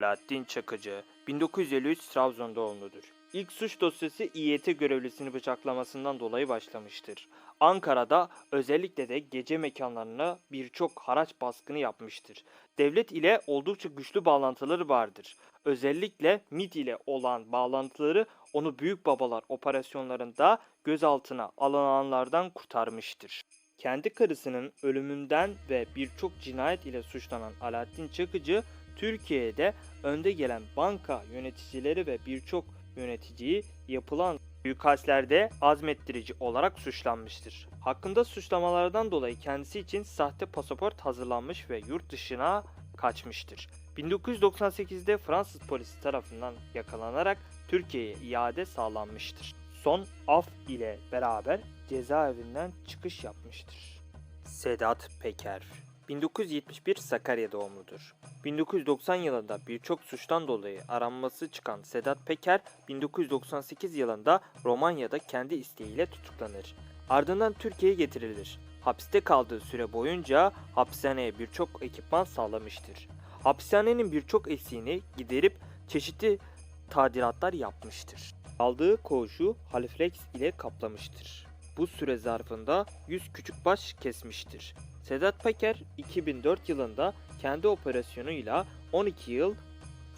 Alaaddin Çakıcı 1953 Trabzon doğumludur. İlk suç dosyası İET görevlisini bıçaklamasından dolayı başlamıştır. Ankara'da özellikle de gece mekanlarına birçok haraç baskını yapmıştır. Devlet ile oldukça güçlü bağlantıları vardır. Özellikle MİT ile olan bağlantıları onu büyük babalar operasyonlarında gözaltına alınanlardan kurtarmıştır. Kendi karısının ölümünden ve birçok cinayet ile suçlanan Alaaddin Çakıcı, Türkiye'de önde gelen banka yöneticileri ve birçok yöneticiyi yapılan suikastlerde azmettirici olarak suçlanmıştır. Hakkında suçlamalardan dolayı kendisi için sahte pasaport hazırlanmış ve yurt dışına kaçmıştır. 1998'de Fransız polisi tarafından yakalanarak Türkiye'ye iade sağlanmıştır. Son af ile beraber cezaevinden çıkış yapmıştır. Sedat Peker 1971 Sakarya doğumludur. 1990 yılında birçok suçtan dolayı aranması çıkan Sedat Peker, 1998 yılında Romanya'da kendi isteğiyle tutuklanır. Ardından Türkiye'ye getirilir. Hapiste kaldığı süre boyunca hapishaneye birçok ekipman sağlamıştır. Hapishanenin birçok eksiğini giderip çeşitli tadilatlar yapmıştır. Aldığı koğuşu haliflex ile kaplamıştır. Bu süre zarfında 100 küçük baş kesmiştir. Sedat Peker 2004 yılında kendi operasyonuyla 12 yıl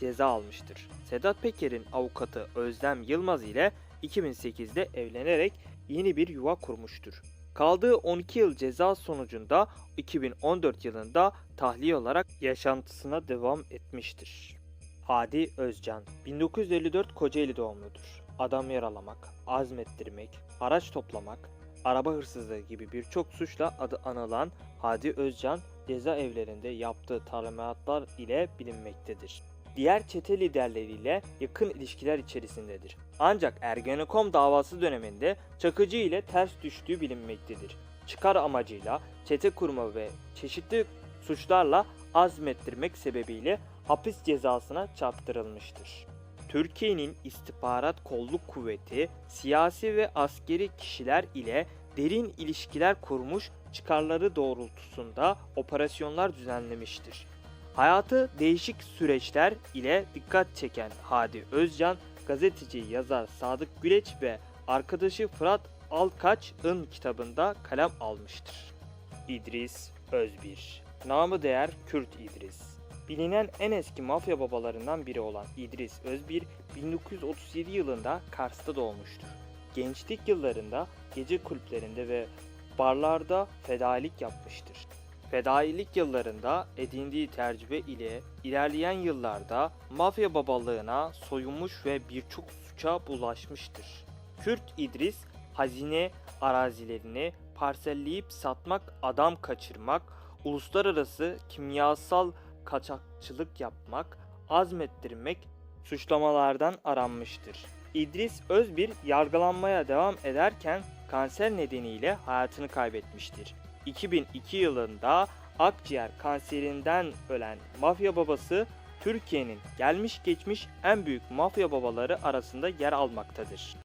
ceza almıştır. Sedat Peker'in avukatı Özlem Yılmaz ile 2008'de evlenerek yeni bir yuva kurmuştur. Kaldığı 12 yıl ceza sonucunda 2014 yılında tahliye olarak yaşantısına devam etmiştir. Hadi Özcan 1954 Kocaeli doğumludur. Adam yaralamak, azmettirmek, araç toplamak, araba hırsızlığı gibi birçok suçla adı anılan Hadi Özcan cezaevlerinde yaptığı talimatlar ile bilinmektedir. Diğer çete liderleriyle yakın ilişkiler içerisindedir. Ancak Ergenekon davası döneminde Çakıcı ile ters düştüğü bilinmektedir. Çıkar amacıyla çete kurma ve çeşitli suçlarla azmettirmek sebebiyle hapis cezasına çarptırılmıştır. Türkiye'nin istihbarat kolluk kuvveti siyasi ve askeri kişiler ile derin ilişkiler kurmuş çıkarları doğrultusunda operasyonlar düzenlemiştir. Hayatı değişik süreçler ile dikkat çeken Hadi Özcan, gazeteci yazar Sadık Güleç ve arkadaşı Fırat Alkaç'ın kitabında kalem almıştır. İdris Özbir Namı değer Kürt İdris Bilinen en eski mafya babalarından biri olan İdris Özbir 1937 yılında Kars'ta doğmuştur. Gençlik yıllarında gece kulüplerinde ve barlarda fedailik yapmıştır. Fedailik yıllarında edindiği tecrübe ile ilerleyen yıllarda mafya babalığına soyunmuş ve birçok suça bulaşmıştır. Kürt İdris hazine arazilerini parselleyip satmak, adam kaçırmak, uluslararası kimyasal kaçakçılık yapmak, azmettirmek suçlamalardan aranmıştır. İdris Özbir yargılanmaya devam ederken kanser nedeniyle hayatını kaybetmiştir. 2002 yılında akciğer kanserinden ölen mafya babası Türkiye'nin gelmiş geçmiş en büyük mafya babaları arasında yer almaktadır.